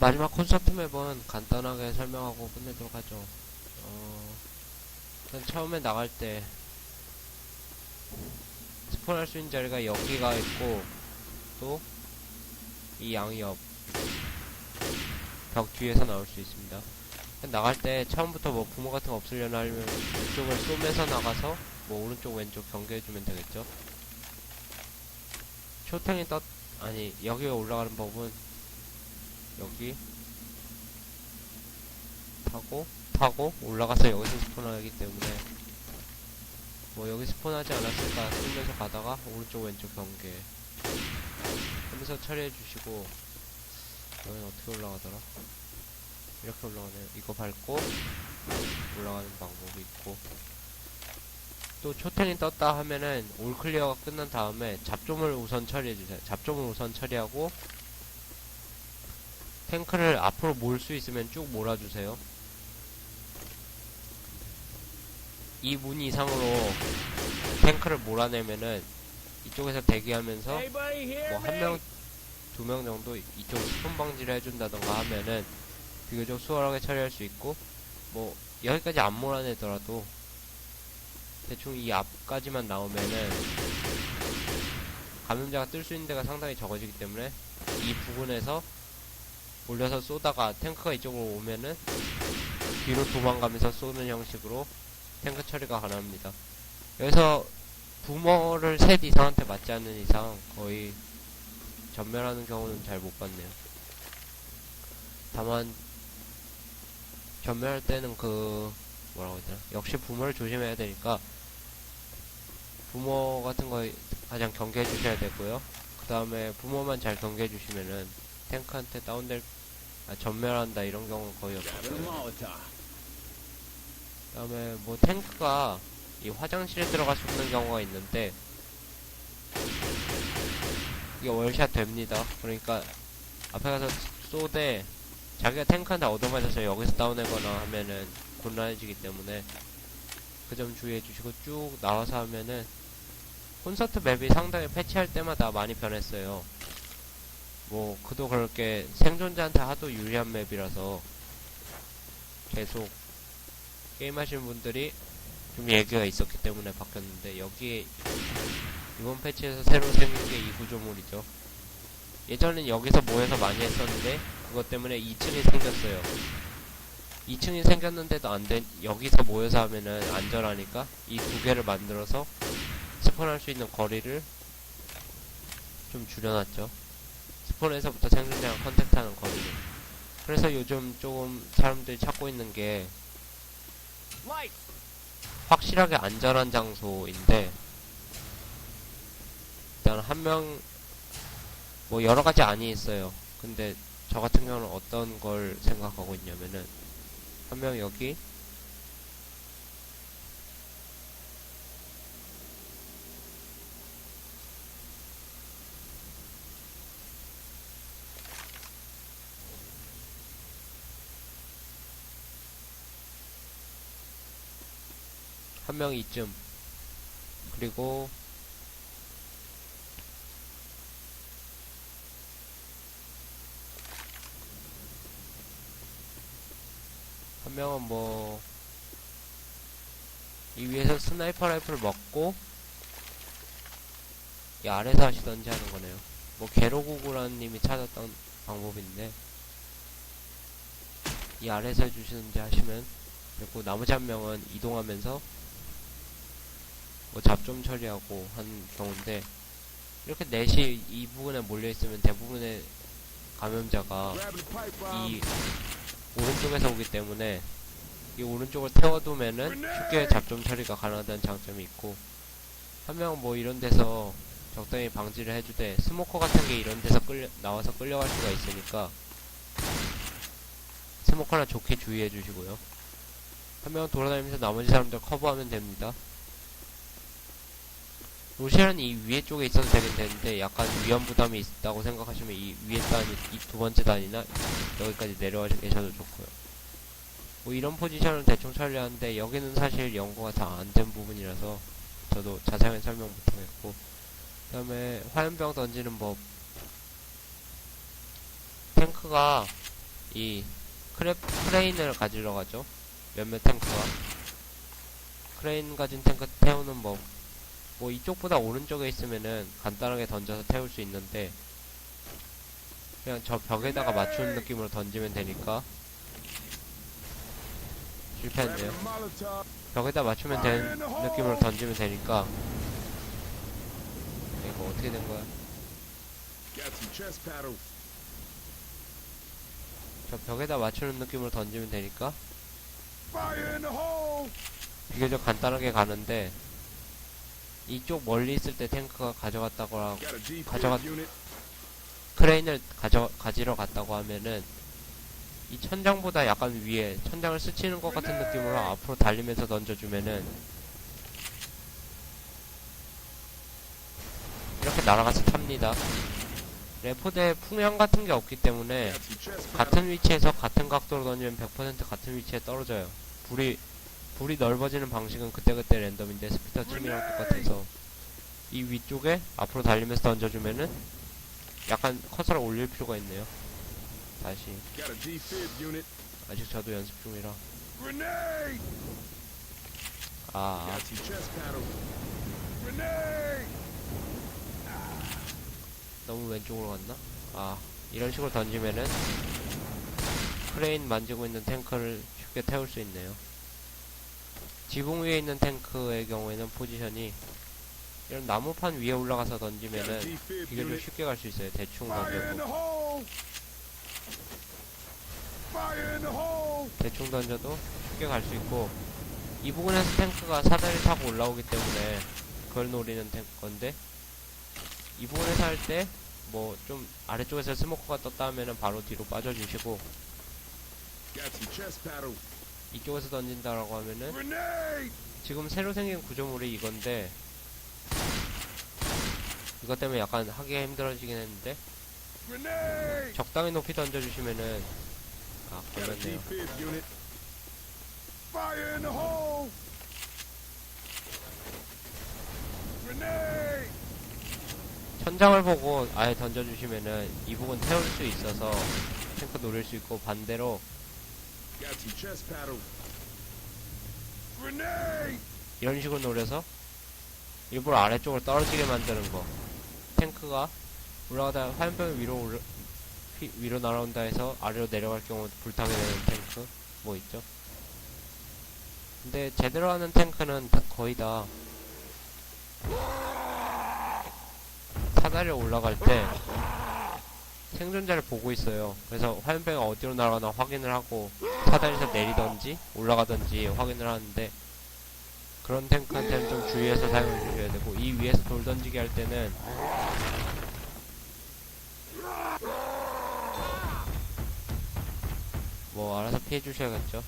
마지막 콘서트 맵은 간단하게 설명하고 끝내도록 하죠. 어, 일단 처음에 나갈 때 스폰할 수 있는 자리가 여기가 있고 또 이 양옆 벽 뒤에서 나올 수 있습니다. 나갈 때 처음부터 뭐 부모 같은 거 없으려나 하면 이쪽을 쏘면서 나가서 뭐 오른쪽 왼쪽 경계해주면 되겠죠. 초탱이 떴 아니 여기 올라가는 법은 여기. 타고 타고 올라가서 여기서 스폰하기 때문에. 뭐 여기 스폰하지 않았을까 쏘면서 가다가 오른쪽 왼쪽 경계. 하면서 처리해 주시고. 여기는 어떻게 올라가더라? 이렇게 올라가네요. 이거 밟고 올라가는 방법이 있고. 또 초탱이 떴다 하면은 올 클리어가 끝난 다음에 잡점을 우선 처리해 주세요. 잡점을 우선 처리하고 탱크를 앞으로 몰 수 있으면 쭉 몰아주세요. 이 문 이상으로 탱크를 몰아내면은 이쪽에서 대기하면서 뭐 한 명, 두 명 정도 이쪽 스폰 방지를 해준다던가 하면은 비교적 수월하게 처리할 수 있고 뭐 여기까지 안 몰아내더라도 대충 이 앞까지만 나오면은 감염자가 뜰 수 있는 데가 상당히 적어지기 때문에 이 부분에서 올려서 쏘다가 탱크가 이쪽으로 오면은 뒤로 도망가면서 쏘는 형식으로 탱크 처리가 가능합니다. 여기서 부모를 셋 이상한테 맞지 않는 이상 거의 전멸하는 경우는 잘 못 봤네요. 다만 전멸할 때는 그 뭐라고 해야 되나 역시 부모를 조심해야 되니까 부모 같은 거 가장 경계해 주셔야 되고요. 그 다음에 부모만 잘 경계해 주시면은 탱크한테 다운될 아, 전멸한다 이런 경우는 거의 없어요. 그다음에 뭐 탱크가 이 화장실에 들어갈 수 있는 경우가 있는데 이게 월샷 됩니다. 그러니까 앞에 가서 쏘되 자기가 탱크한테 얻어맞아서 여기서 다운하거나 하면은 곤란해지기 때문에 그 점 주의해 주시고 쭉 나와서 하면은 콘서트 맵이 상당히 패치할 때마다 많이 변했어요. 뭐 그도 그렇게 생존자한테 하도 유리한 맵이라서 계속 게임하시는 분들이 좀 얘기가 있었기 때문에 바뀌었는데 여기에 이번 패치에서 새로 생긴 게 이 구조물이죠. 예전엔 여기서 모여서 많이 했었는데 그것 때문에 2층이 생겼어요. 2층이 생겼는데도 안 된, 여기서 모여서 하면은 안전하니까 이 두 개를 만들어서 스폰할 수 있는 거리를 좀 줄여놨죠. 스폰에서부터 생존자랑 컨택트하는 거리를. 그래서 요즘 조금 사람들이 찾고 있는 게 확실하게 안전한 장소인데 일단 한 명 뭐 여러 가지 안이 있어요. 근데 저 같은 경우는 어떤 걸 생각하고 있냐면은 한 명 여기 한명 이쯤 그리고 한 명은 뭐, 이 위에서 스나이퍼 라이프를 먹고, 이 아래서 하시던지 하는 거네요. 뭐, 게로구구라는 님이 찾았던 방법인데, 이 아래서 해주시는지 하시면, 그리고 나머지 한 명은 이동하면서, 뭐, 잡점 처리하고 한 경우인데, 이렇게 넷이 이 부분에 몰려있으면 대부분의 감염자가 이 오른쪽에서 오기 때문에 이 오른쪽을 태워두면은 쉽게 잡점 처리가 가능하다는 장점이 있고 한 명은 뭐 이런 데서 적당히 방지를 해주되 스모커 같은 게 이런 데서 끌려 나와서 끌려갈 수가 있으니까 스모커나 좋게 주의해 주시고요. 한 명은 돌아다니면서 나머지 사람들 커버하면 됩니다 로시아는 이 위에 쪽에 있어도 되긴 되는데 약간 위험 부담이 있다고 생각하시면 이 위에 단이 이 두 번째 단이나 여기까지 내려와 계셔도 좋고요. 뭐 이런 포지션을 대충 처리하는데 여기는 사실 연구가 다 안 된 부분이라서 저도 자세하게 설명 못하겠고 그 다음에 화염병 던지는 법 탱크가 이 크레, 크레인을 가지러 가죠. 몇몇 탱크가. 크레인 가진 탱크 태우는 법. 뭐 이쪽보다 오른쪽에 있으면은 간단하게 던져서 태울 수 있는데 그냥 저 벽에다가 맞추는 느낌으로 던지면 되니까 실패했네요. 벽에다 맞추면 되는 느낌으로 던지면 되니까 이거 어떻게 된 거야? 저 벽에다 맞추는 느낌으로 던지면 되니까. 비교적 간단하게 가는데 이쪽 멀리 있을 때 탱크가 가져갔다고 하고 가져갔-. 크레인을 가져 가지러 갔다고 하면은 이 천장보다 약간 위에 천장을 스치는 것 같은 느낌으로 앞으로 달리면서 던져주면은 이렇게 날아가서 탑니다. 레포드에 풍향 같은 게 없기 때문에. 같은 위치에서 같은 각도로 던지면 100% 같은 위치에 떨어져요. 불이 불이 넓어지는 방식은 그때그때 랜덤인데 스피터 팀이랑 똑같아서 이 위쪽에 앞으로 달리면서 던져주면은 약간 커서를 올릴 필요가 있네요. 다시. 아직 저도 연습 중이라. 아, 아. 너무 왼쪽으로 갔나? 아 이런 식으로 던지면은 크레인 만지고 있는 탱크를 쉽게 태울 수 있네요. 지붕 위에 있는 탱크의 경우에는 포지션이 이런 나무판 위에 올라가서 던지면은 비교적. 쉽게 갈 수 있어요. 대충 던져도. 대충 던져도 쉽게 갈 수 있고 이 부분에서 탱크가 사다리 타고 올라오기 때문에 그걸 노리는 탱 건데 이 부분에서 할 때 뭐 좀 아래쪽에서 스모커가 떴다 하면은 바로 뒤로 빠져주시고 이쪽에서 던진다라고 하면은. 지금 새로 생긴 구조물이 이건데 이것 때문에 약간 하기가 힘들어지긴 했는데. 적당히 높이 던져주시면은 아 걸렸네요. Grenade. 천장을 보고 아예 던져주시면은 이 부분 태울 수 있어서 탱크 노릴 수 있고 반대로 이런 식으로 노려서 일부러 아래쪽으로 떨어지게 만드는 거. 탱크가 올라가다 화염병이 위로 올라, 휘- 위로 날아온다 해서 아래로 내려갈 경우 불타게 되는 탱크 뭐 있죠? 근데 제대로 하는 탱크는 다- 거의 다 사다리에 올라갈 때 생존자를 보고 있어요 그래서 화염병이 어디로 날아가나 확인을 하고 사다리에서 내리던지 올라가던지 확인을 하는데 그런 탱크한테는 좀 주의해서 사용해 주셔야 되고 이 위에서 돌 던지기 할 때는 뭐 알아서 피해 주셔야겠죠.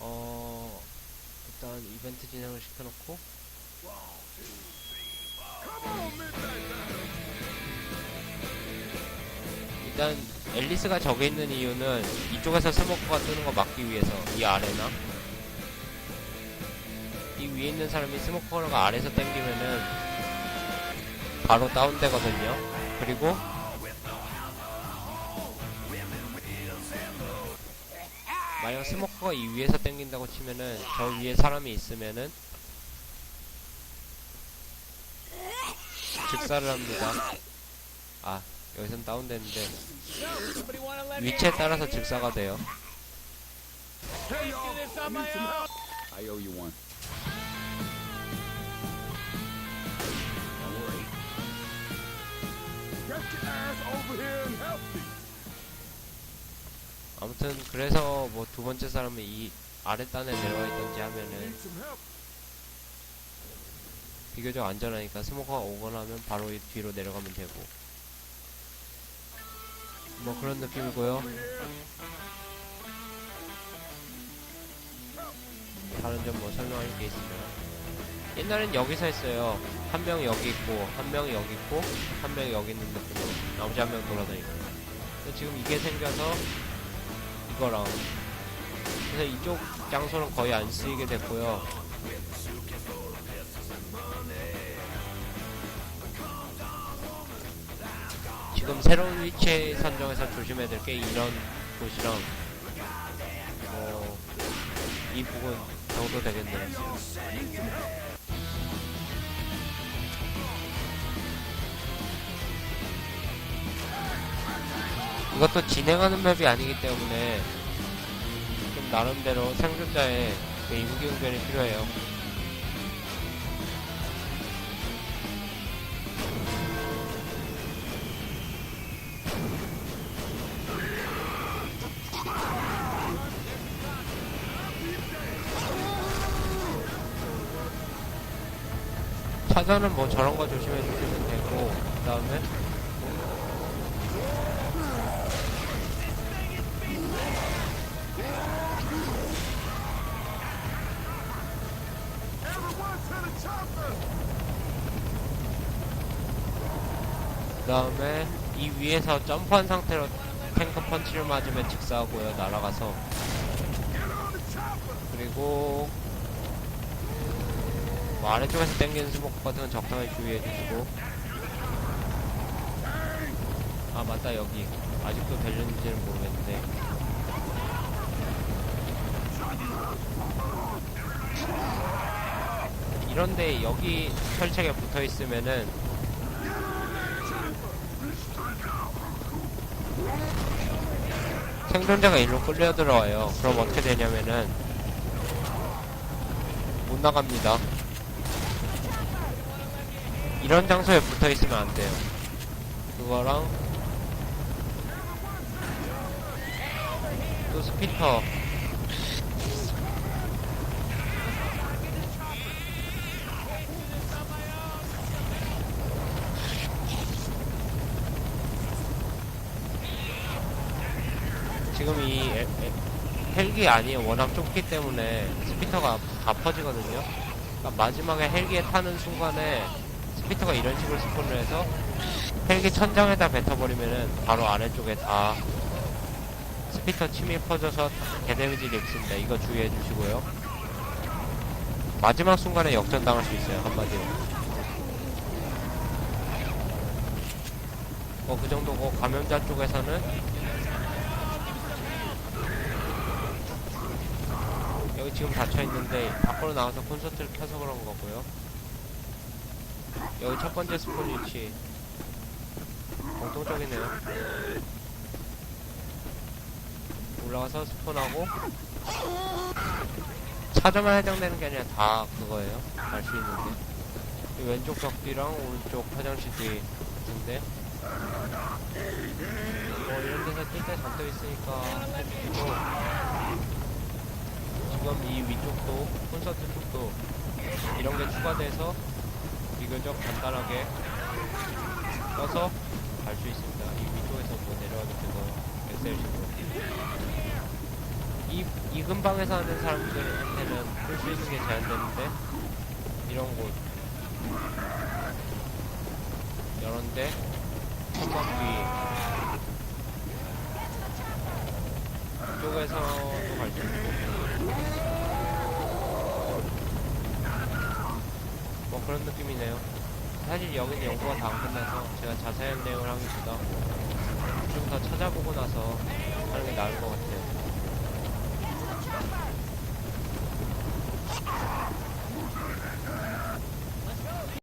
어 일단 이벤트 진행을 시켜놓고. 일단 앨리스가 저기 있는 이유는 이쪽에서 스모커가 뜨는 거 막기 위해서 이 아래나? 이 위에 있는 사람이 스모커가 아래에서 땡기면은 바로 다운되거든요. 그리고 만약 스모커가 이 위에서 땡긴다고 치면은 저 위에 사람이 있으면은 즉사를 합니다 아 여기선 다운되는데 위치에 따라서 즉사가 돼요. I owe you one. Don't worry. Get your ass over here and help me. 아무튼 그래서 뭐 두 번째 사람이 이 아래 단에 내려와 있던지 하면은. 비교적 안전하니까 스모커가 오거나 하면 바로 이 뒤로 내려가면 되고 뭐 그런 느낌이고요. 다른 점 뭐 설명할 게 있으면 옛날엔 여기서 했어요. 한 명이 여기 있고 한 명이 여기 있고 한 명이 여기 있는 느낌으로 나머지 한 명 돌아다니고 지금 이게 생겨서 거랑. 그래서 이쪽 장소는 거의 안 쓰이게 됐고요. 지금 새로운 위치 선정해서 조심해야 될 게 이런 곳이랑 어, 이 부분 정도 되겠네요. 이것도 진행하는 맵이 아니기 때문에 좀 나름대로 생존자의 그 임기응변이 필요해요. 차선은 뭐 저런 거 조심해 주시면 되고 그 다음에 그 다음에 이 위에서 점프한 상태로 탱크 펀치를 맞으면 직사하고요 날아가서. 그리고 뭐 아래쪽에서 땡기는 스모크 같은 건 적당히 주의해 주시고. 아 맞다 여기. 아직도 되는지는 모르겠는데 이런데 여기 철책에 붙어 있으면은 생존자가 일로 끌려 들어와요. 그럼 어떻게 되냐면은 못 나갑니다. 이런 장소에 붙어 있으면 안 돼요. 그거랑 또 스피터 지금 이 에- 에- 헬기 아니에요. 워낙 좁기 때문에 스피터가 다 퍼지거든요. 그러니까 마지막에 헬기에 타는 순간에 스피터가 이런 식으로 스폰을 해서 헬기 천장에다 뱉어버리면은 바로 아래쪽에 다 스피터 침이 퍼져서 개데미지를 입습니다. 이거 주의해 주시고요. 마지막 순간에 역전당할 수 있어요. 한마디로. 어, 그 정도고 감염자 쪽에서는 여기 지금 닫혀 있는데 밖으로 나와서 콘서트를 켜서 그런 거고요. 여기 첫 번째 스폰 위치 공통적이네요. 올라가서 스폰하고 차저만 해당되는 게 아니라 다 그거예요. 알수 있는데 이 왼쪽 벽 뒤랑 오른쪽 화장실 뒤 같은데 뭐 이런 데서 뛸때 잠겨 있으니까 쪽도 콘서트 쪽도 이런 게 추가돼서 비교적 간단하게 떠서 갈 수 있습니다. 이 위쪽에서 뭐 내려와도 되고 엑셀식으로 이, 이 근방에서 하는 사람들한테는 풀수 있는 게 제한되는데 이런 곳. 이런데 천막 뒤. 이쪽에서도 갈 수 있고 뭐 그런 느낌이네요. 사실 여기는 연구가 다 안 끝나서 제가 자세한 내용을 하기보다 좀 더 찾아보고 나서 하는 게 나을 것 같아요.